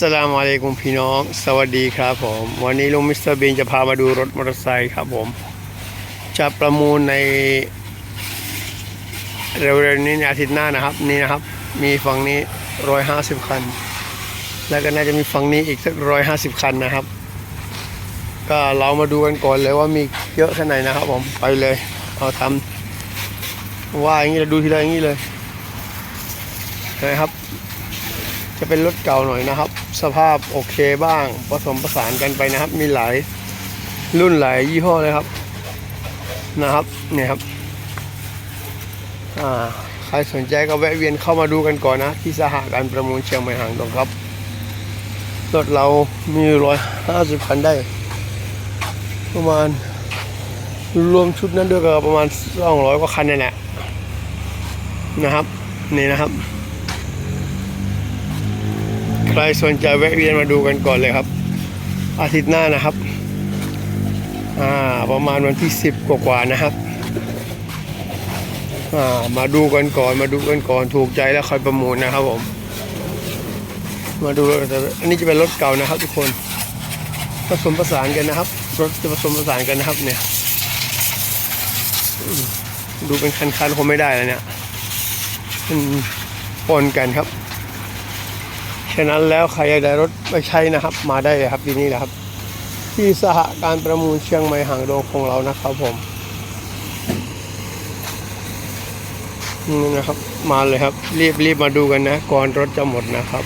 สลามอะลัยกุมพี่น้อง สวัสดีครับผม วันนี้ลุงมิสเตอร์บีนจะพามาดูรถมอเตอร์ไซค์ครับผม จะประมูลในเร็วๆนี้ในอาทิตย์หน้านะครับ นี่นะครับ มีฝั่งนี้ร้อยห้าสิบคัน แล้วก็น่าจะมีฝั่งนี้อีกสักร้อยห้าสิบคันนะครับ ก็เรามาดูกันก่อนเลยว่ามีเยอะแค่ไหนนะครับผมไปเลย เอาทำว่าอย่างนี้เราดูทีละอย่างนี้เลยนะครับจะเป็นรถเก่าหน่อยนะครับ สภาพโอเคบ้างผสมผสานกันไปนะครับ มีหลายรุ่นหลายยี่ห้อเลยครับนะครับเนี่ยครับอ่าใครสนใจก็แวะเวียนเข้ามาดูกันก่อนนะ ที่สหการประมูลเชียงใหม่หางดงครับรถเรามีร้อยห้าสิบคันได้ ประมาณรวมชุดนั้นด้วยก็ประมาณสองร้อยกว่าคันนี่แหละนะครับ นี่นะครับ ครสนใจแวะเวียนมาดูกันก่อนเลยครับ อาทิตย์หน้านะครับ อ่าประมาณวันที่สิบกว่าๆนะครับ อ่ามาดูกันก่อนมาดูกันก่อนถูกใจแล้วค่อยประมูลนะครับผม มาดูแต่อันนี้จะเป็นรถเก่านะครับ ทุกคนผสมผสานกันนะครับ รถจะผสมผสานกันนะครับเนี่ย ดูเป็นคันๆคงไม่ได้แล้วเนี่ยมันปนกันครับ ฉะนั้นแล้วใครอยากได้รถไปใช้นะครับ มาได้เลยครับที่นี่นะครับ ที่สหการประมูลเชียงใหม่หางดงของเรานะครับผมนี่นะครับมาเลยครับ รีบรีบมาดูกันนะก่อนรถจะหมดนะครับ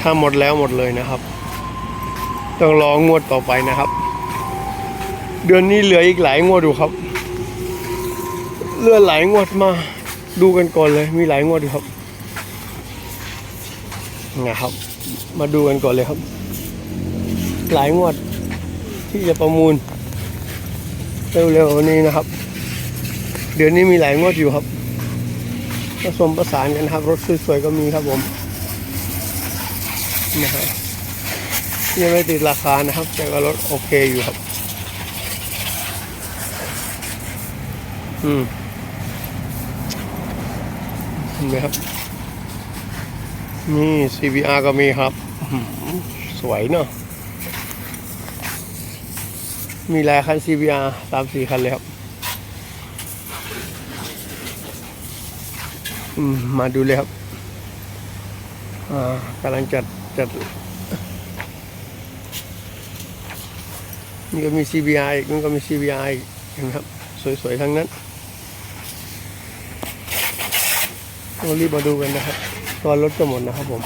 ถ้าหมดแล้วหมดเลยนะครับ ต้องรองวดต่อไปนะครับ เดือนนี้เหลืออีกหลายงวดดูครับเลือหลายงวดมา ดูกันก่อนเลย มีหลายงวดครับ นะครับ มาดูกันก่อนเลยครับ หลายงวดที่จะประมูล เร็วๆนี้นะครับ เดือนนี้มีหลายงวดอยู่ครับผสมประสานกันครับ รถสวยๆก็มีครับผมนะครับยังไม่ติดราคานะครับ แต่ว่ารถโอเคอยู่ครับ อืมนไหมครับ นี่ CBR ก็มีครับ สวยเนาะมีหลายคัน CBR สามสี่คันเลยครับมาดูเลยครับอ่ากำลังจัดจัด นี่ก็มี CBR อีกนี่ก็มี CBR อีกเห็นไหมครับ สวยๆทั้งนั้นต้องรีบมาดูกันนะครับ ตอนรถจะหมดนะครับผม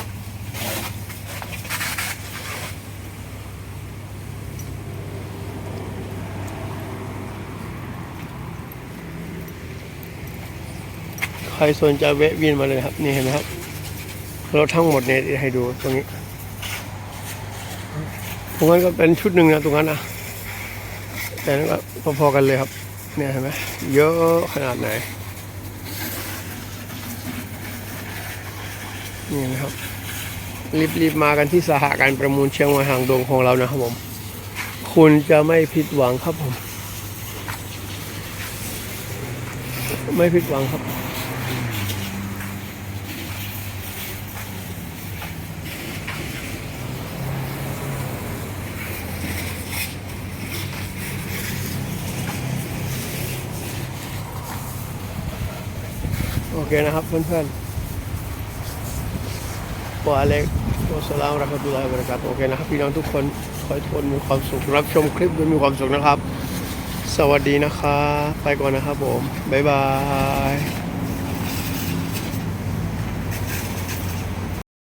ใครสนใจแวะวียนมาเลยครับ นี่เห็นไหมครับรถทั้งหมดเนี่ยให้ดูตรงนี้ ตรงนั้นก็เป็นชุดหนึ่งนะตรงนั้นนะแต่นั้นก็พอๆกันเลยครับ เนี่ยเห็นไหมเยอะขนาดไหน นี่นะครับรีบๆมากันที่สหการประมูลเชียงใหม่หางดงของเรานะครับผม คุณจะไม่ผิดหวังครับผม ไม่ผิดหวังครับ โอเคนะครับเพื่อนๆ วะอะลัยกุสลามวะเราะห์มะตุลาบราะกาตโอเคนะครับพี่น้องทุกคนขอให้ทุกคนมีความสุขรับชมคลิปด้วยมีความสุขนะครับ สวัสดีนะครับ ไปก่อนนะครับผม บ๊ายบาย